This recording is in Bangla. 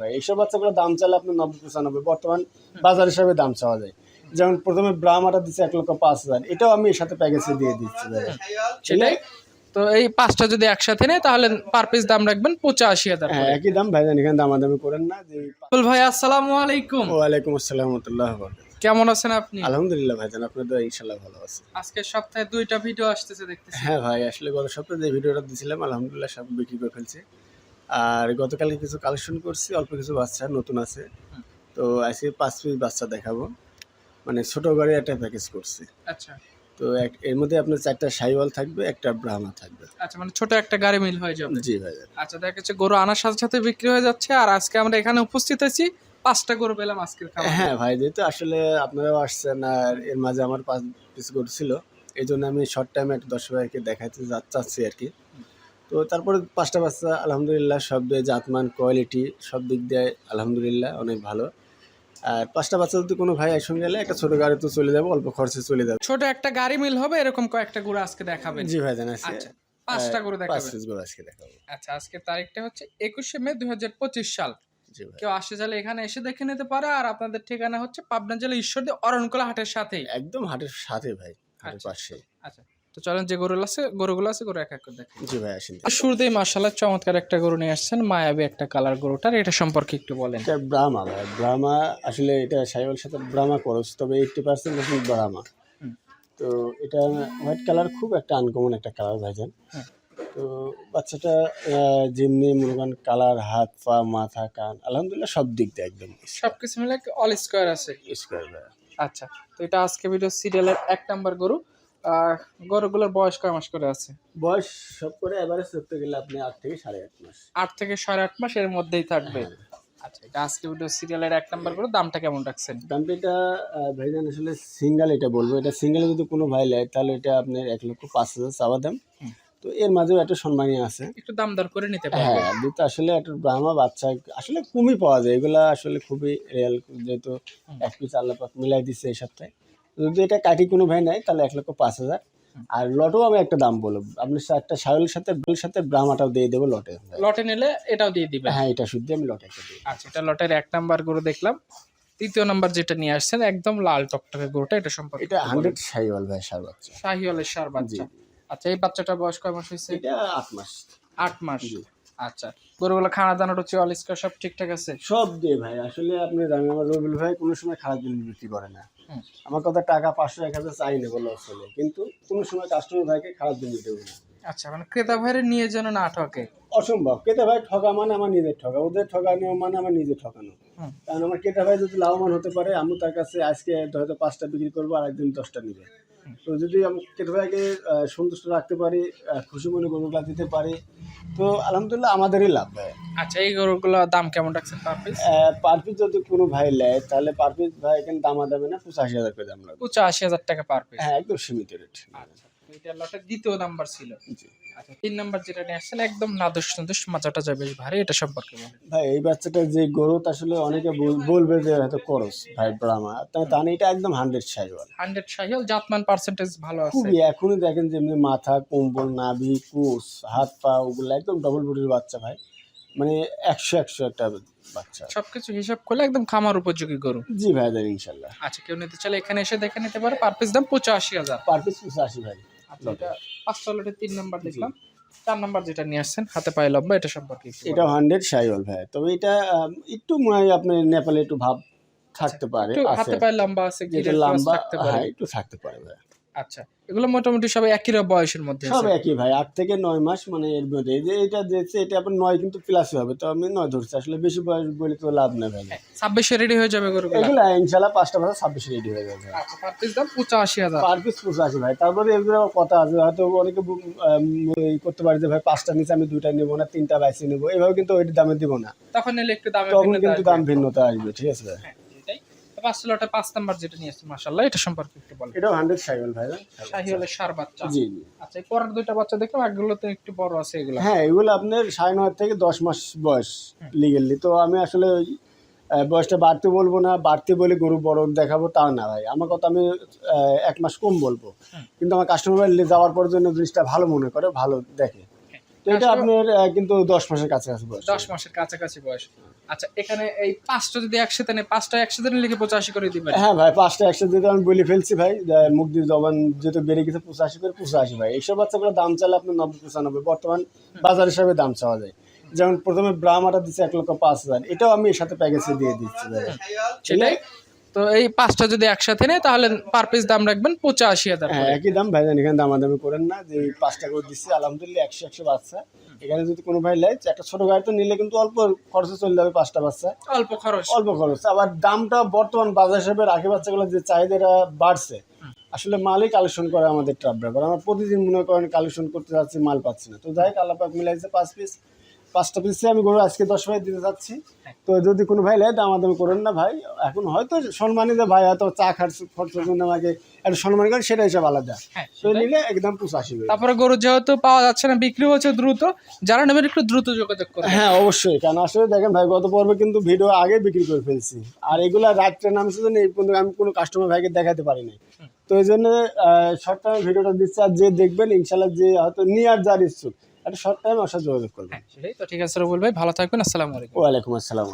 ভাই এইসব বাচ্চাগুলো দাম চাইলে আপনার নব্বই পঁচানব্বই বর্তমান বাজার হিসাবে দাম চাওয়া যায়। যেমন প্রথমে ব্রাহ্মাটা দিচ্ছে এক লক্ষ পাঁচ হাজার এটাও আমি এর সাথে প্যাকেজে দিয়ে দিচ্ছি ভাই। সেটাই? তো এই পাঁচটা যদি একসাথে নেয় তাহলে পার পিস দাম রাখবেন পঁচাশি হাজার হ্যাঁ একই দাম ভাইজান এখানে দামাদামি করেন না যে বল ভাই আসসালামু আলাইকুম। ওয়ালাইকুম আসসালাম রহমতুল্লাহ কেমন আছেন আপনি? আলহামদুলিল্লাহ ভাইজান আপনাদের ইনশাল্লাহ ভালো আছে। আজকে সপ্তাহে দুইটা ভিডিও আসতেছে দেখতেছি। হ্যাঁ ভাই আসলে গত সপ্তাহে যে ভিডিওটা দিছিলাম আলহামদুলিল্লাহ সব বিক্রি করে ফেলছি। আর গতকালকে কিছু কালেকশন করছি অল্প কিছু বাচ্চা নতুন আছে। তো আজকে পাঁচ পিস বাচ্চা দেখাবো। মানে ছোট গাড়ি একটা প্যাকেজ করছি। আচ্ছা। তো এক- এর মধ্যে আপনার চারটা সাইওয়াল থাকবে একটা ব্রাহ্মা থাকবে। আচ্ছা মানে ছোট একটা গাড়ি মিল হয়ে যাবে। জি ভাই আচ্ছা দেখা যাচ্ছে গরু আনার সাথে সাথে বিক্রি হয়ে যাচ্ছে আর আজকে আমরা এখানে উপস্থিত আছি পাঁচটা গরু পেলাম আজকের খাবার। হ্যাঁ ভাই যেহেতু আসলে আপনারাও আসছেন আর এর মাঝে আমার পাঁচ পিস গরু ছিল এই জন্য আমি শর্ট টাইমে একটা দশ ভাইকে দেখাতে চাচ্ছি আর কি। তো তারপরে পাঁচটা বাচ্চা আলহামদুলিল্লাহ সব দিয়ে জাতমান কোয়ালিটি সব দিক দিয়ে আলহামদুলিল্লাহ অনেক ভালো। আর পাঁচটা বাচ্চা যদি কোনো ভাই একসঙ্গে গেলে একটা ছোটো গাড়ি তো চলে যাবে অল্প খরচে চলে যাবে। ছোট একটা গাড়ি মিল হবে এরকম কয়েকটা গরু আজকে দেখাবেন। জি ভাই জানাচ্ছি আচ্ছা পাঁচটা গরু পাঁচ দেখাবেন। গরু আজকে দেখাবো। আচ্ছা আজকে তারিখটা হচ্ছে একুশে মে দু হাজার পঁচিশ সাল। কেউ আসে চাইলে এখানে এসে দেখে নিতে পারে আর আপনাদের ঠিকানা হচ্ছে পাবনা জেলা ঈশ্বরদী অরণকোলা হাটের সাথেই। একদম হাটের সাথে ভাই হাটের। পাশে আচ্ছা। তো চলেন যে গরুগুলো আছে গরুগুলো আছে গরু এক এক করে দেখেন জি ভাই আসেন। শুরুতেই মার্শাল্লাহ চমৎকার একটা গরু নিয়ে আসছেন মায়াবী একটা কালার গরুটার এটা সম্পর্কে একটু বলেন। এটা ব্রাহ্মা ভাই ব্রাহ্মা আসলে এটা সাইওয়াল সাথে ব্রাহ্মা করস তবে এইটটি পার্সেন্ট এখন ব্রাহ্মা। তো এটা হোয়াইট কালার খুব একটা আনকমন একটা কালার ভাইজান হুম। তো বাচ্চাটা যেমনি মনে করেন কালার হাত পা মাথা কান আলহামদুলিল্লাহ সব দিক দিয়ে একদম সব কিছু মিলে অল স্কোয়ার আছে? স্কোয়ার আচ্ছা তো এটা আজকে ভিডিও সিরিয়ালের এক নাম্বার গরু। গরুগুলোর বয়স কয় মাস করে আছে? বয়স সব করে এভারেজ ধরতে গেলে আপনি আট থেকে সাড়ে আট মাস। আট থেকে সাড়ে আট মাস এর মধ্যেই থাকবে। হ্যাঁ। আচ্ছা এটা আজকে ভিডিও সিরিয়ালের এক নাম্বার গরু দামটা কেমন রাখছেন? দামটা এটা ভাইজান আসলে সিঙ্গেল এটা বলব। এটা সিঙ্গেলে যদি কোনো ভাই নেয় তাহলে এটা আপনার এক লক্ষ পাঁচ হাজার চাওয়া দাম। তো এর মাঝেও একটা সম্মানী আছে। একটু দাম দর করে নিতে পারবে হ্যাঁ দুটো আসলে একটা ব্রাহ্মা বাচ্চা আসলে কমই পাওয়া যায়। এগুলা আসলে খুবই রিয়েল যেহেতু এক পিস আল্লাহ পাক মিলাই দিচ্ছে এই সপ্তাহে। যদি এটা কাটি কোনো ভাই নেয় তাহলে এক লক্ষ পাঁচ হাজার। আর লটও আমি একটা দাম বলব। আপনি একটা সায়লের সাথে বেলের সাথে ব্রাহ্মাটাও দিয়ে দেবো লটে। লটে নিলে এটাও দিয়ে দিবেন? হ্যাঁ এটা শুদ্ধ আমি লটে একটা দিই আচ্ছা এটা লটের এক নাম্বার গরু দেখলাম। তৃতীয় নাম্বার যেটা নিয়ে আসছেন একদম লাল টকটকে গরুটা এটা সম্পর্কে এটা হান্ড্রেড সাইওয়াল ভাই সার বাচ্চা। শাহিওয়ালের সার বাচ্চা। আচ্ছা এই বাচ্চাটার বয়স কয় মাস হয়েছে? এটা আট মাস। আট মাস। আচ্ছা গরুগুলো খানা দানা রুচি অলিস্কার সব ঠিকঠাক আছে? সব দিয়ে ভাই। আসলে আপনি জানেন আমার রবিল ভাই কোনো সময় খারাপ জিনিস বিক্রি করে না। আমার কথা টাকা পাঁচশো এক হাজার চাই না বলে আসলে কিন্তু কোনো সময় কাস্টমার ভাইকে খারাপ দিন দেবো না। আচ্ছা মানে ক্রেতা ভাইয়ের নিয়ে যেন না ঠকে। অসম্ভব। ক্রেতা ভাই ঠকা মানে আমার নিজের ঠকা ওদের ঠকানো মানে আমার নিজের ঠকানো। কারণ আমার কেতে ভাই যদি লাভবান হতে পারে আমি তার কাছে আজকে হয়তো পাঁচটা বিক্রি করব আর একদিন দশটা নিবে। তো যদি আমি কেতে ভাইকে সন্তুষ্ট রাখতে পারি খুশি মনে গরুগুলা দিতে পারি তো আলহামদুলিল্লাহ আমাদেরই লাভ ভাই। আচ্ছা এই গরুগুলো দাম কেমন রাখছেন পার পিস পার পিস যদি কোনো ভাই নেয় তাহলে পার পিস ভাই এখানে দামা দেবে না পঁচাশি হাজার করে দাম লাগবে পঁচাশি হাজার টাকা পার পিস হ্যাঁ একদম সীমিত রেট আচ্ছা এটা লটের দ্বিতীয় নাম্বার ছিল। জি। আচ্ছা তিন নাম্বার যেটা নিয়ে আসছেন একদম নাদুস নাদুস বেশ ভারী এটা সম্পর্কে বলেন। ভাই এই বাচ্চাটা যে আসলে অনেকে বলবে যে হয়তো করস ভাই ব্রাহ্মা তা তা না, এটা একদম হান্ড্রেড সাইওয়াল হান্ড্রেড জাতমান পার্সেন্টেজ ভালো আছে। খুবই এখনই দেখেন যেমনি মাথা কম্বল নাভি কুস হাত পা ওগুলো একদম ডবল বডির বাচ্চা ভাই। মানে একশো একশো একটা বাচ্চা। সবকিছু হিসাব করলে একদম খামার উপযোগী গরু। জি ভাই ইনশাল্লাহ। আচ্ছা কেউ নিতে চাইলে এখানে এসে দেখে নিতে পারে পার পিস দাম পঁচাশি হাজার। পার পিস পঁচাশি ভাই। আচ্ছা এটা তিন নাম্বার দেখলাম। চার নাম্বার যেটা নিয়ে আসছেন হাতে পায়ে লম্বা এটা সম্পর্কে এটা হান্ড্রেড সাইওয়াল ভাই। তবে এটা একটু মনে হয় আপনার নেপালে একটু ভাব থাকতে পারে হাতে পায়ে লম্বা আছে যেটা লম্বা থাকতে পারে? হ্যাঁ একটু থাকতে পারে ভাই। আচ্ছা এগুলো মোটামুটি সবাই একই রকম বয়সের মধ্যে সব একই ভাই আট থেকে নয় মাস মানে এর মধ্যে। এই যে এটা দেখছে এটা আপনার নয় কিন্তু প্লাসই হবে তো আমি নয় ধরছি। আসলে বেশি বয়স বলে তো লাভ নেই ভাই। ছাব্বিশে রেডি হয়ে যাবে গরুগুলো? এগুলো ইনশাল্লাহ পাঁচটা পাঁচটা ছাব্বিশে রেডি হয়ে যাবে। আচ্ছা পার পিস দাম পঁচাশি হাজার। পার পিস পঁচাশি ভাই তারপরে এগুলো কথা আছে হয়তো অনেকে করতে পারে যে ভাই পাঁচটা নিচে আমি দুইটা নেব না তিনটা বাইসে নেব এভাবে কিন্তু ওই দামে দিব না। তখন নিলে একটু দামে তখন কিন্তু দাম ভিন্নতা আসবে ঠিক আছে ভাই। হ্যাঁ, পাঁচ লটে পাঁচ নাম্বার যেটা নিয়ে আসছে মাসাল্লাহ এটা সম্পর্কে একটু বলেন। এটাও হান্ড্রেড সাইকেল ভাই না? সার বাচ্চা। জি জি। আচ্ছা এই পরের দুইটা বাচ্চা দেখলাম একগুলো তো একটু বড় আছে এগুলো। হ্যাঁ এগুলো আপনার সাড়ে নয় থেকে দশ মাস বয়স লিগেলি তো আমি আসলে ওই বয়সটা বাড়তে বলব না বাড়তে বলে গরু বড় দেখাবো তা না ভাই। আমার কথা আমি এক মাস কম বলব। কিন্তু আমার কাস্টমার যাওয়ার পর জন্য জিনিসটা ভালো মনে করে ভালো দেখে। তো এটা আপনার কিন্তু দশ মাসের কাছাকাছি বয়স। দশ মাসের কাছাকাছি বয়স। আচ্ছা এখানে এই পাঁচটা যদি একসাথে নেই পাঁচটা একসাথে কি পঁচাশি করে দিবেন? হ্যাঁ ভাই পাঁচটা একসাথে যেহেতু আমি বলে ফেলছি ভাই দিয়ে জবান যেহেতু বেড়ে গেছে পঁচাশি করে পঁচাশি ভাই। এইসব বাচ্চাগুলো দাম চাইলে আপনার নব্বই পঁচানব্বই বর্তমান বাজার হিসাবে দাম চাওয়া যায়। যেমন প্রথমে ব্রাহ্মাটা দিচ্ছে এক লক্ষ পাঁচ হাজার এটাও আমি এর সাথে প্যাকেজে দিয়ে দিচ্ছি ভাই। সেটাই? তো এই পাঁচটা যদি একসাথে নেই তাহলে পার পিস দাম রাখবেন পঁচাশি হাজার হ্যাঁ একই দাম ভাই এখানে দামাদামি করেন না যে পাঁচটা করে দিচ্ছি আলহামদুলিল্লাহ একশো একশো বাচ্চা এখানে যদি কোনো ভাই নেয় একটা ছোট গাড়ি তো নিলে কিন্তু অল্প খরচে চলে যাবে পাঁচটা বাচ্চা অল্প খরচ। অল্প খরচ। আবার দামটা বর্তমান বাজার হিসেবে রাখি বাচ্চাগুলো যে চাহিদাটা বাড়ছে আসলে মালই কালেকশন করে আমাদের ট্রাপ ড্রাইভার। আমরা প্রতিদিন মনে করেন কালেকশন করতে যাচ্ছি মাল পাচ্ছি না। তো যাই হোক আল্লাহ পাক মিলাইছে পাঁচ পিস পাঁচটা পিসে আমি গরু আজকে দশ ভাই দিতে চাচ্ছি তো যদি কোনো ভাই দাম দামি করেন না ভাই। এখন হয়তো সম্মানী যে ভাই হয়তো চা খরচ খরচের জন্য আমাকে একটা সম্মান করেন সেটা হিসাব আলাদা। হ্যাঁ তো নিলে একদম পঁচাশি করে। তারপরে গরু যেহেতু পাওয়া যাচ্ছে না বিক্রি হচ্ছে দ্রুত যারা নেবেন একটু দ্রুত যোগাযোগ করবেন। হ্যাঁ অবশ্যই। কারণ আসলে দেখেন ভাই গত পর্বে কিন্তু ভিডিও আগে বিক্রি করে ফেলছি। আর এগুলা রাত্রে নামছে জন্য এই পর্যন্ত আমি কোনো কাস্টমার ভাইকে দেখাতে পারিনি তো এই জন্য শর্ট টাইম ভিডিওটা দিচ্ছি আর যে দেখবেন ইনশাল্লাহ যে হয়তো নিয়ে আর যার ইচ্ছুক একটা শর্ট টাইম আমার সাথে যোগাযোগ করবেন। সেটাই তো। ঠিক আছে রবুল ভাই ভালো থাকবেন। আসসালামু আলাইকুম। ওয়ালাইকুম আসসালাম